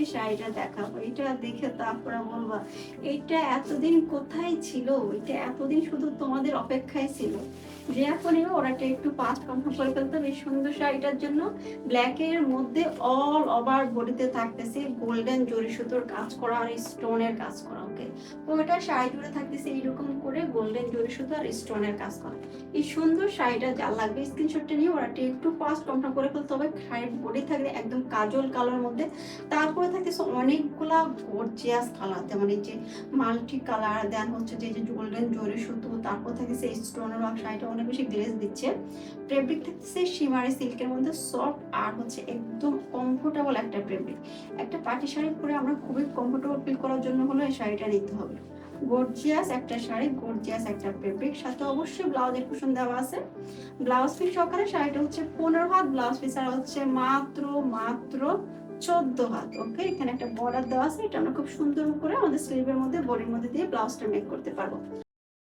যে শাড়িটা দেখাবো। এটা দেখে তারপরে বলবা এটা এতদিন কোথায় ছিল? এটা এতদিন শুধু তোমাদের অপেক্ষায় ছিল? যে এখন এবার ওরাটা একটু পাঁচ কনফার্ম করে ফেলতাম এই সুন্দর শাড়িটার জন্য ব্ল্যাকের মধ্যে অল ওভার বডিতে থাকতেছে। গোল্ডেন জরি সুতোর কাজ করা আর স্টোনের কাজ করা। ওকে ওইটা শাড়ি জুড়ে থাকতেছে এইরকম করে গোল্ডেন জরি সুতো আর স্টোনের কাজ করা। এই সুন্দর শাড়িটা যা লাগবে স্ক্রিনশটটা নিয়ে ওরাটা একটু ফাস্ট কনফার্ম করে ফেলতে হবে। শাড়ির বডি থাকবে একদম কাজল কালার মধ্যে। তারপরে থাকতেছে অনেকগুলা গর্জিয়াস কালার যেমন এই যে মাল্টি কালার দেন হচ্ছে যে যে গোল্ডেন জরি সুতো তারপর থাকতেছে স্টোনের ওয়ার্ক শাড়িটা অনেক বেশি গ্লেজ দিচ্ছে। ফেব্রিক থাকতেছে শিমারি সিল্কের মধ্যে সফট আর হচ্ছে একদম কমফোর্টেবল একটা ফেব্রিক একটা পার্টি শাড়ি পরে আমরা খুবই কমফোর্টেবল ফিল করার জন্য হলো এই শাড়িটা নিতে হবে। গর্জিয়াস একটা শাড়ি গর্জিয়াস একটা ফেব্রিক সাথে অবশ্যই ব্লাউজের কুশন দেওয়া আছে। ব্লাউজ পিস সহকারে শাড়িটা হচ্ছে পনেরো হাত, ব্লাউজ পিস আর হচ্ছে মাত্র মাত্র চোদ্দ হাত ওকে এখানে একটা বর্ডার দেওয়া আছে, এটা আমরা খুব সুন্দর করে আমাদের স্লিভের মধ্যে বডির মধ্যে দিয়ে ব্লাউজটা মেক করতে পারব।